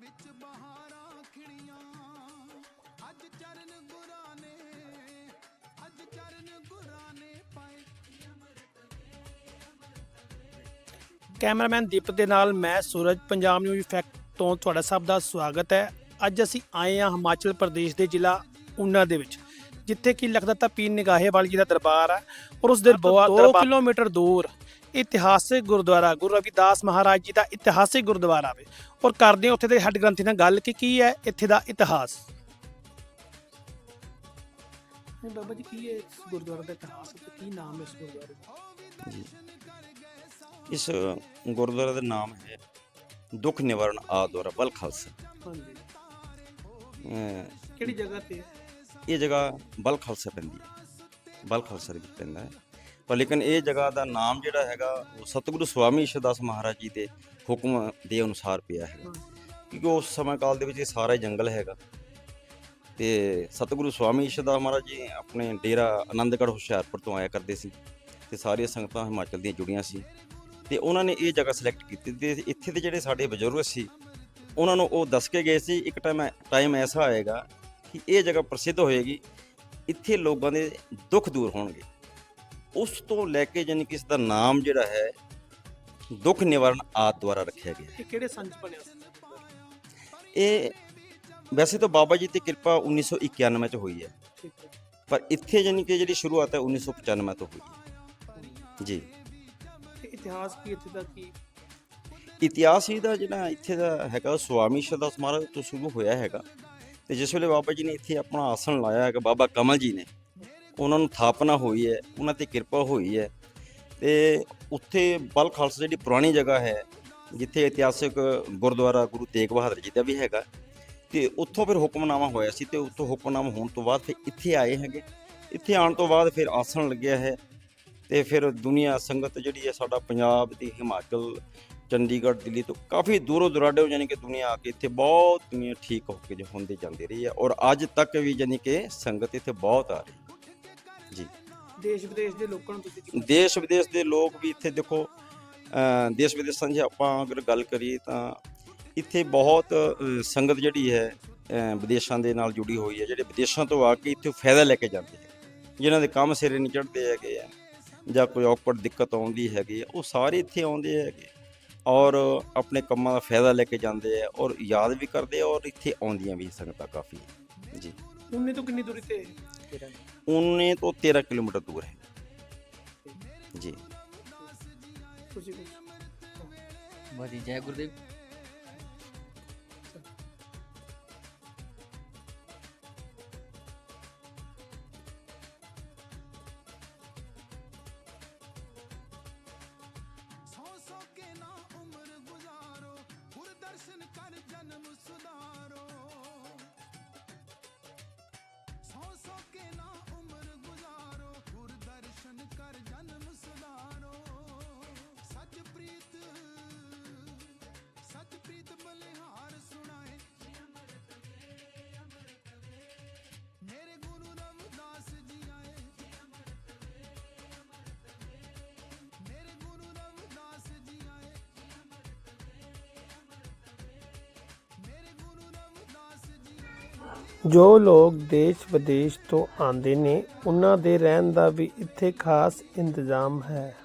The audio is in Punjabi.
ਵਿੱਚ ਬਹਾਰਾਂ ਖਿੜੀਆਂ ਅੱਜ ਚਰਨ ਗੁਰਾਂ ਨੇ ਅੱਜ ਚਰਨ ਗੁਰਾਂ ਨੇ ਪਾਏ। ਕੈਮਰਾਮੈਨ ਦੀਪਕ ਦੇ ਨਾਲ ਮੈਂ ਸੂਰਜ, ਪੰਜਾਬ ਨਿਊਜ਼ ਫੈਕਟ ਤੋਂ ਤੁਹਾਡਾ ਸਭ ਦਾ ਸਵਾਗਤ ਹੈ। ਅੱਜ ਅਸੀਂ ਆਏ ਹਾਂ ਹਿਮਾਚਲ ਪ੍ਰਦੇਸ਼ ਦੇ ਜ਼ਿਲ੍ਹਾ ਊਨਾ ਦੇ ਵਿੱਚ। ਜਿੱਥੇ ਕਿ ਲਖਦਤਾ ਪੀਰ ਨਿਗਾਹੇ ਵਾਲੀ ਜੀ ਦਾ ਦਰਬਾਰ ਹੈ ਔਰ ਉਸ ਦੇ ਬਹੁਤ 2 ਕਿਲੋਮੀਟਰ ਦੂਰ ਇਤਿਹਾਸਿਕ ਗੁਰਦੁਆਰਾ ਗੁਰੂ ਰਵਿਦਾਸ ਮਹਾਰਾਜ ਜੀ ਦਾ ਇਤਿਹਾਸਿਕ ਗੁਰਦੁਆਰਾ ਹੈ ਔਰ ਕਰਦੇ ਹਾਂ ਉੱਥੇ ਦੇ ਹੈੱਡ ਗ੍ਰੰਥੀ ਨਾਲ ਗੱਲ ਕਿ ਕੀ ਹੈ ਇੱਥੇ ਦਾ ਇਤਿਹਾਸ। ਬਾਬਾ ਜੀ ਕੀ ਹੈ ਇਸ ਗੁਰਦੁਆਰਾ ਦਾ ਇਤਿਹਾਸ? ਤੇ ਕੀ ਨਾਮ ਹੈ ਇਸ ਗੁਰਦੁਆਰੇ ਦਾ? ਇਸ ਗੁਰਦੁਆਰੇ ਦਾ ਨਾਮ ਹੈ ਦੁੱਖ ਨਿਵਾਰਨ ਆਦੁਆਰਾ ਬਲ ਖਾਲਸਾ। ਹਾਂਜੀ। ਕਿਹੜੀ ਜਗ੍ਹਾ ਤੇ? ਇਹ ਜਗ੍ਹਾ ਬਲ ਖਾਲਸਾ ਪੈਂਦੀ ਹੈ। ਬਲ ਖਾਲਸਾ ਵਿੱਚ ਪੈਂਦਾ ਹੈ। ਪਰ ਲੇਕਿਨ ਇਹ ਜਗ੍ਹਾ ਦਾ ਨਾਮ ਜਿਹੜਾ ਹੈਗਾ, ਉਹ ਸਤਿਗੁਰੂ ਸਵਾਮੀ ਈਸ਼ਰਦਾਸ ਮਹਾਰਾਜ ਜੀ ਦੇ ਹੁਕਮ ਦੇ ਅਨੁਸਾਰ ਪਿਆ ਹੈਗਾ। ਕਿਉਂਕਿ ਉਸ ਸਮੇਂ ਕਾਲ ਦੇ ਵਿੱਚ ਇਹ ਸਾਰਾ ਜੰਗਲ ਹੈਗਾ। ਤੇ ਸਤਿਗੁਰੂ ਸਵਾਮੀ ਈਸ਼ਰਦਾਸ ਮਹਾਰਾਜ ਜੀ ਆਪਣੇ ਡੇਰਾ ਆਨੰਦਗੜ੍ਹ ਹੁਸ਼ਿਆਰਪੁਰ ਤੋਂ ਆਇਆ ਕਰਦੇ ਸੀ ਤੇ ਸਾਰੀਆਂ ਸੰਗਤਾਂ ਹਿਮਾਚਲ ਦੀਆਂ ਜੁੜੀਆਂ ਸੀ। ਤੇ ਉਹਨਾਂ ਨੇ ਇਹ ਜਗ੍ਹਾ ਸਿਲੈਕਟ ਕੀਤੀ ਤੇ ਇੱਥੇ ਦੇ ਜਿਹੜੇ ਸਾਡੇ ਬਜ਼ੁਰਗ ਸੀ, ਉਹਨਾਂ ਨੂੰ ਉਹ ਦੱਸ ਕੇ ਗਏ ਸੀ, ਇੱਕ ਟਾਈਮ ਟਾਈਮ ਐਸਾ ਆਏਗਾ ਕਿ ਇਹ ਜਗ੍ਹਾ ਪ੍ਰਸਿੱਧ ਹੋਏਗੀ ਇੱਥੇ ਲੋਕਾਂ ਦੇ ਦੁੱਖ ਦੂਰ ਹੋਣਗੇ। ਉਸ ਤੋਂ ਲੈ ਕੇ ਜਾਨੀ ਕਿ ਇਸ ਦਾ ਨਾਮ ਜਿਹੜਾ ਹੈ ਦੁੱਖ ਨਿਵਾਰਨ ਆਦ ਦੁਆਰਾ ਰੱਖਿਆ ਗਿਆ ਇਹ ਕਿਹੜੇ ਸੰਚ ਬਣਿਆ ਸੀ? ਇਹ ਵੈਸੇ ਤਾਂ ਬਾਬਾ ਜੀ ਦੀ ਕਿਰਪਾ 1991 ਚ ਹੋਈ ਹੈ। ਠੀਕ ਹੈ। ਪਰ ਇੱਥੇ ਜਾਨੀ ਕਿ ਜਿਹੜੀ ਸ਼ੁਰੂਆਤ ਹੈ 1995 ਤੋਂ ਹੋਈ ਹੈ। ਜੀ। ਤੇ ਇਤਿਹਾਸ ਕੀ ਇੱਥੇ ਦਾ ਕੀ? ਇਤਿਹਾਸ ਇਹਦਾ ਜਿਹੜਾ ਇੱਥੇ ਦਾ ਹੈਗਾ ਉਹ ਸਵਾਮੀ ਸ਼ਰਦਾਸ ਮਹਾਰਾਜ ਤੋਂ ਸ਼ੁਰੂ ਹੋਇਆ ਹੈਗਾ। ਤੇ ਜਿਸ ਵੇਲੇ ਬਾਬਾ ਜੀ ਨੇ ਇੱਥੇ ਆਪਣਾ ਆਸਣ ਲਾਇਆ ਹੈਗਾ ਬਾਬਾ ਕਮਲ ਜੀ ਨੇ, ਉਹਨਾਂ ਨੂੰ ਥਾਪਨਾ ਹੋਈ ਹੈ, ਉਹਨਾਂ ਤੇ ਕਿਰਪਾ ਹੋਈ ਹੈ। ਤੇ ਉੱਥੇ ਬਲ ਖਾਲਸਾ ਜਿਹੜੀ ਪੁਰਾਣੀ ਜਗ੍ਹਾ ਹੈ, ਜਿੱਥੇ ਇਤਿਹਾਸਿਕ ਗੁਰਦੁਆਰਾ ਗੁਰੂ ਤੇਗ ਬਹਾਦਰ ਜੀ ਦਾ ਵੀ ਹੈਗਾ, ਤੇ ਉੱਥੋਂ ਫਿਰ ਹੁਕਮਨਾਮਾ ਹੋਇਆ ਸੀ ਤੇ ਉੱਥੋਂ ਹੁਕਮਨਾਮਾ ਹੋਣ ਤੋਂ ਬਾਅਦ ਫਿਰ ਇੱਥੇ ਆਏ ਹੈਗੇ। ਇੱਥੇ ਆਉਣ ਤੋਂ ਬਾਅਦ ਫਿਰ ਆਸਣ ਲੱਗਿਆ ਹੈ ਤੇ ਫਿਰ ਦੁਨੀਆ ਸੰਗਤ ਜਿਹੜੀ ਹੈ ਸਾਡਾ ਪੰਜਾਬ ਦੀ ਹਿਮਾਚਲ ਚੰਡੀਗੜ੍ਹ ਦਿੱਲੀ ਤੋਂ ਕਾਫੀ ਦੂਰੋਂ ਦੁਰਾਡੇ ਯਾਨੀ ਕਿ ਦੁਨੀਆ ਆ ਕੇ ਇੱਥੇ ਬਹੁਤ ਦੁਨੀਆ ਠੀਕ ਹੋ ਕੇ ਜੋ ਹੁੰਦੀ ਜਾਂਦੀ ਰਹੀ ਹੈ ਔਰ ਅੱਜ ਤੱਕ ਵੀ ਯਾਨੀ ਕਿ ਸੰਗਤ ਇੱਥੇ ਬਹੁਤ ਆ ਰਹੀ ਹੈ। ਜੀ। ਦੇਸ਼ ਵਿਦੇਸ਼ ਦੇ ਲੋਕਾਂ ਨੂੰ ਤੁਸੀਂ ਦੇਸ਼ ਵਿਦੇਸ਼ ਦੇ ਲੋਕ ਵੀ ਇੱਥੇ ਦੇਖੋ ਦੇਸ਼ ਵਿਦੇਸ਼ਾਂ 'ਚ ਆਪਾਂ ਅਗਰ ਗੱਲ ਕਰੀਏ ਤਾਂ ਇੱਥੇ ਬਹੁਤ ਸੰਗਤ ਜਿਹੜੀ ਹੈ ਵਿਦੇਸ਼ਾਂ ਦੇ ਨਾਲ ਜੁੜੀ ਹੋਈ ਹੈ ਜਿਹੜੇ ਵਿਦੇਸ਼ਾਂ ਤੋਂ ਆ ਕੇ ਇੱਥੇ ਫਾਇਦਾ ਲੈ ਕੇ ਜਾਂਦੇ ਹੈ। ਜਿਨ੍ਹਾਂ ਦੇ ਕੰਮ ਸਿਰੇ ਨਹੀਂ ਚੜ੍ਹਦੇ ਹੈਗੇ ਆ ਜਾਂ ਕੋਈ ਔਕੜ ਦਿੱਕਤ ਆਉਂਦੀ ਹੈਗੀ ਉਹ ਸਾਰੇ ਇੱਥੇ ਆਉਂਦੇ ਹੈਗੇ ਔਰ ਆਪਣੇ ਕੰਮਾਂ ਦਾ ਫਾਇਦਾ ਲੈ ਕੇ ਜਾਂਦੇ ਆ ਔਰ ਯਾਦ ਵੀ ਕਰਦੇ ਆ ਔਰ ਇੱਥੇ ਆਉਂਦੀਆਂ ਵੀ ਸੰਗਤਾਂ ਕਾਫੀ। ਜੀ। ਉਨੇ ਤੋਂ ਕਿੰਨੀ ਦੂਰੀ ਤੇ ਹੈ ਉਹਨੇ ਤੋਂ 13 ਕਿਲੋਮੀਟਰ ਦੂਰ ਹੈ। ਜੀ। ਤੁਸੀਂ ਕੁਛ ਵਾਜੀ ਜੈ ਗੁਰਦੇਵ। ਜੋ ਲੋਕ ਦੇਸ਼ ਵਿਦੇਸ਼ ਤੋਂ ਆਉਂਦੇ ਨੇ, ਉਹਨਾਂ ਦੇ ਰਹਿਣ ਦਾ ਵੀ ਇੱਥੇ ਖਾਸ ਇੰਤਜ਼ਾਮ ਹੈ।